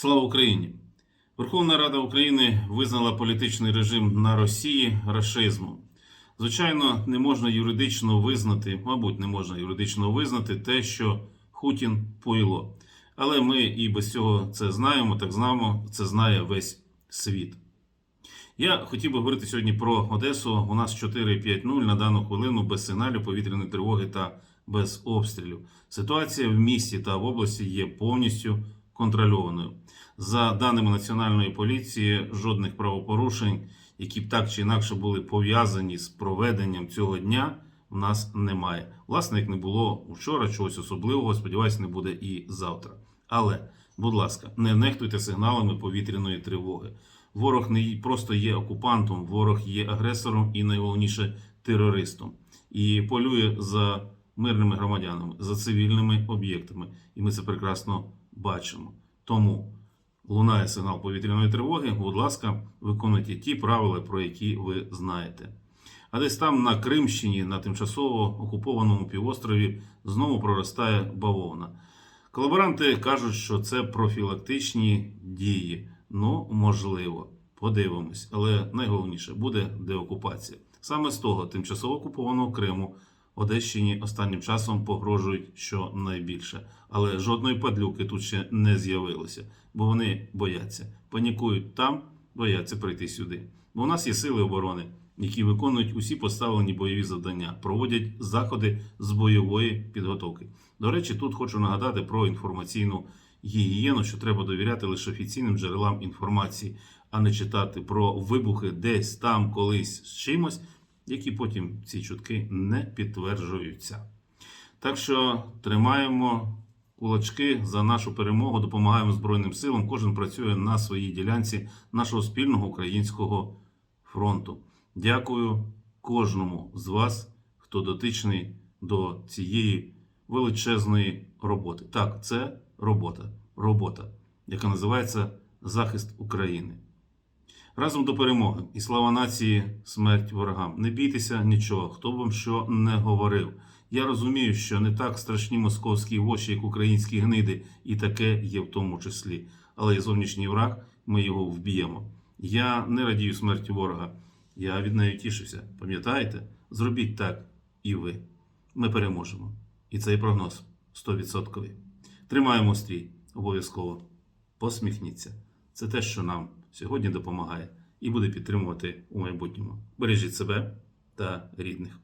Слава Україні! Верховна Рада України визнала політичний режим на Росії рашизмом. Звичайно, не можна юридично визнати, мабуть, не можна юридично визнати те, що Хутін пойло. Але ми і без цього це знаємо, так знаємо, це знає весь світ. Я хотів би говорити сьогодні про Одесу. У нас 4-5-0 на дану хвилину без сигналів повітряної тривоги та без обстрілів. Ситуація в місті та в області є повністю контрольованою. За даними Національної поліції, жодних правопорушень, які б так чи інакше були пов'язані з проведенням цього дня, в нас немає. Власне, як не було вчора, чогось особливого, сподіваюся, не буде і завтра. Але, будь ласка, не нехтуйте сигналами повітряної тривоги. Ворог не просто є окупантом, ворог є агресором і найголовніше терористом. І полює за мирними громадянами, за цивільними об'єктами. І ми це прекрасно бачимо. Тому лунає сигнал повітряної тривоги. Будь ласка, виконуйте ті правила, про які ви знаєте. А десь там на Кримщині, на тимчасово окупованому півострові, знову проростає бавовна. Колаборанти кажуть, що це профілактичні дії. Ну, можливо, подивимось. Але найголовніше буде деокупація. Саме з того тимчасово окупованого Криму Одещині останнім часом погрожують що найбільше. Але жодної падлюки тут ще не з'явилося, бо вони бояться. Панікують там, бояться прийти сюди. Бо у нас є сили оборони, які виконують усі поставлені бойові завдання, проводять заходи з бойової підготовки. До речі, тут хочу нагадати про інформаційну гігієну, що треба довіряти лише офіційним джерелам інформації, а не читати про вибухи десь там, колись з чимось, які потім ці чутки не підтверджуються. Так що тримаємо кулачки за нашу перемогу, допомагаємо Збройним силам. Кожен працює на своїй ділянці нашого спільного українського фронту. Дякую кожному з вас, хто дотичний до цієї величезної роботи. Так, це робота, робота, яка називається захист України. Разом до перемоги і слава нації, смерть ворогам. Не бійтеся нічого, хто б вам що не говорив. Я розумію, що не так страшні московські воші, як українські гниди, і таке є в тому числі. Але є зовнішній враг, ми його вб'ємо. Я не радію смерті ворога. Я від неї тішуся. Пам'ятаєте? Зробіть так і ви. Ми переможемо. І цей прогноз 100%. Тримаємо стрій, обов'язково. Посміхніться. Це те, що нам сьогодні допомагає і буде підтримувати у майбутньому. Бережіть себе та рідних.